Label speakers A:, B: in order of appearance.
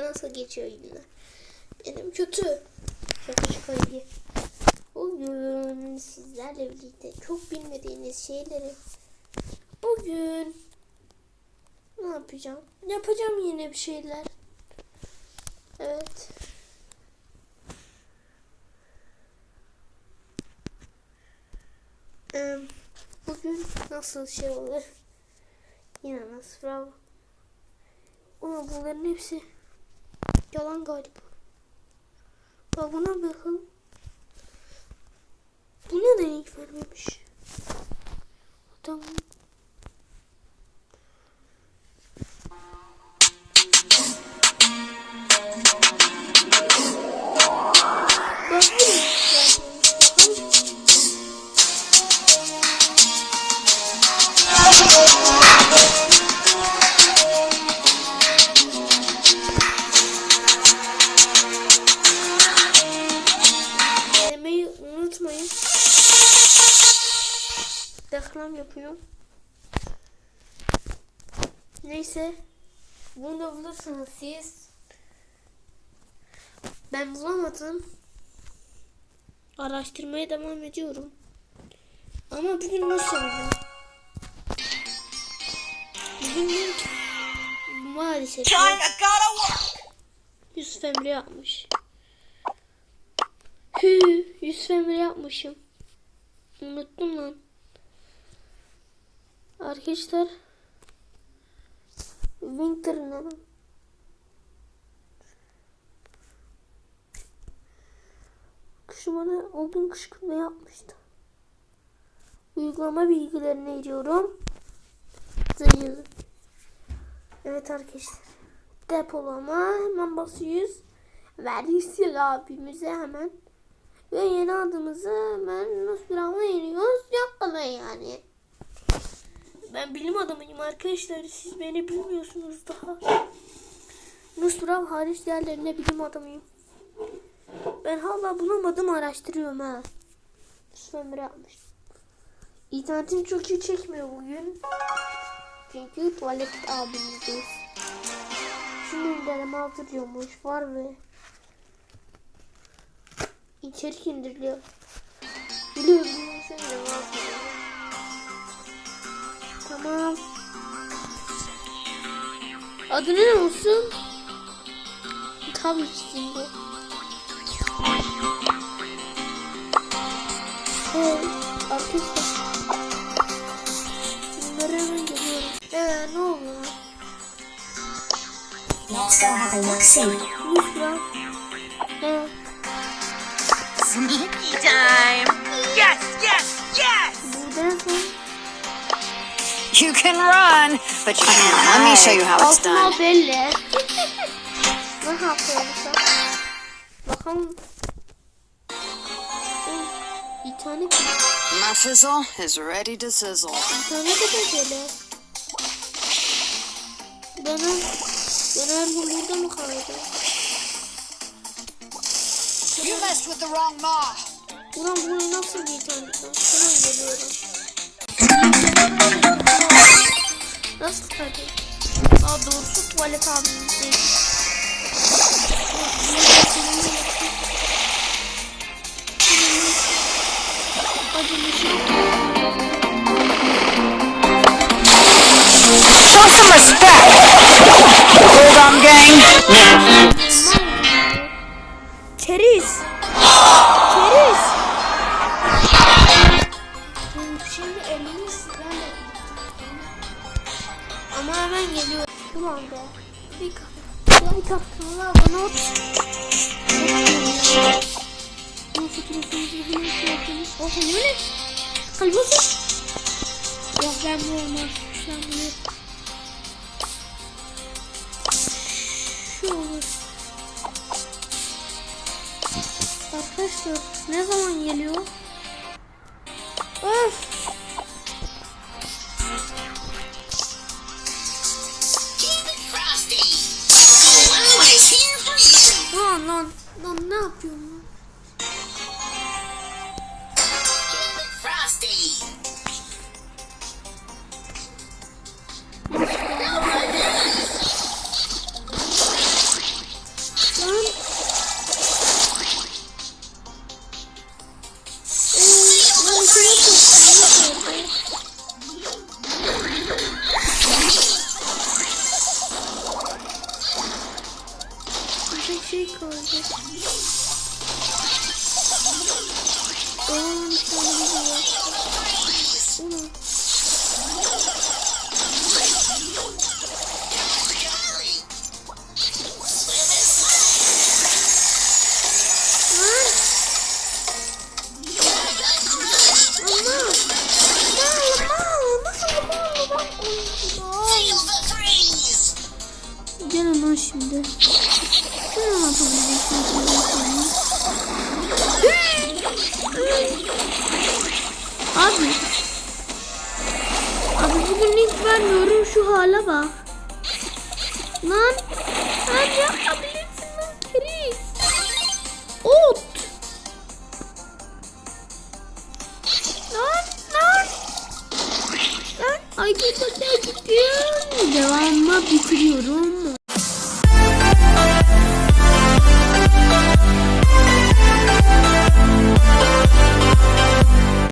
A: şeyler. Benim kötü. Şaka iyi. Bugün sizlerle birlikte çok bilmediğiniz şeyleri bugün ne yapacağım? Yapacağım yine bir şeyler. Evet. Bugün nasıl şey olur? Yine nasıl. Ama bunların hepsi yalan galiba. Bak buna bakalım. Bu neden ilk vermemiş? Reklam yapıyorum. Neyse. Bunu da bulursunuz siz. Ben bulamadım. Araştırmaya devam ediyorum. Ama bugün nasıl oldu? Bugün maalesef. Yusuf Emre yapmış. Hü, Yusuf Emre yapmışım. Unuttum lan. Arkadaşlar Winter ne? Kuşu bana o gün kışkırtma yapmıştı. Uygulama bilgilerine giriyorum. Zayıf. Evet arkadaşlar. Depolama hemen basıyoruz. Vergisel abimize hemen. Ve yeni adımızı hemen Nusbram'a yeniyoruz. Yakala yani. Ben bilim adamıyım arkadaşlar. Siz beni bilmiyorsunuz daha. Nusbram hariç diğerlerine bilim adamıyım. Ben hala bulamadım araştırıyorum ha. Sömürü yapmış. İnternetim çok iyi çekmiyor bugün. Çünkü tuvalet abimizdeyiz. Şimdi indirme hazırlıyormuş var ve içerik indiriliyor. Biliyorum sen de. Tamam. Adı ne olsun? Tabii ki şimdi. Hey, arkadaşlar. Bunları hemen geliyorum. Ee, ne oluyor?
B: Let's go have a look-see.
A: Nusra.
B: Can run, but you can't. Let me show you how it's
A: altına
B: done.
A: belli. ne yapıyorsun? Bakalım. Oh, Bir tane bir
B: My fizzle is ready to sizzle.
A: tane de böyle. Gün burada mı kalacağım?
B: You messed with the wrong ma.
A: Ulan bunu nasıl bir tane? Hemen geliyorum. Nasıl tadı? Aa doğrusu tuvalet abimiz değil.
B: Show some respect. Hold on, gang.
A: Ama hemen geliyor. Ulan be. Bir. Ya bir kat. Allah bana ot. Bu fotoğrafımızı hemen yapalım. Oh bu ne? Kalbası. Yok ben bu olmaz. Ben bunu. Şu olur. Arkadaşlar ne zaman geliyor? Öf!
C: Lan ne yapıyorsun
A: Ne yapabileceksiniz? Abi. Abi bugün hiç
C: vermiyorum
A: şu hala bak. Lan. Lan yapabilirsin lan Chris. Ot. Lan lan. Lan ay gitme gittim. Devamı bitiriyorum.